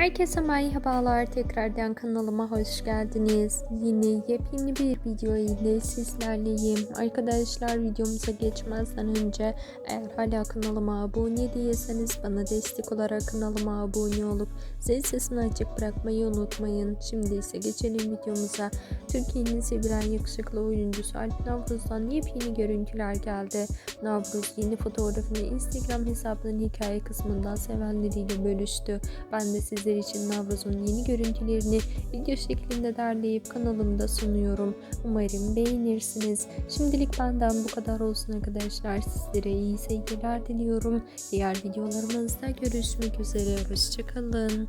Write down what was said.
Herkese merhabalar. Tekrardan kanalıma hoş geldiniz. Yine yepyeni bir video ile sizlerleyim. Arkadaşlar videomuza geçmezden önce eğer hala kanalıma abone değilseniz bana destek olarak kanalıma abone olup zil sesini açık bırakmayı unutmayın. Şimdi ise geçelim videomuza. Türkiye'nin sevilen yakışıklı oyuncusu Alp Navruz'dan yepyeni görüntüler geldi. Navruz yeni fotoğrafını Instagram hesabının hikaye kısmından sevenleriyle bölüştü. Ben de sizler için Navruz'un yeni görüntülerini video şeklinde derleyip kanalımda sunuyorum. Umarım beğenirsiniz. Şimdilik benden bu kadar olsun arkadaşlar. Sizlere iyi seyirler diliyorum. Diğer videolarımızda görüşmek üzere. Hoşçakalın.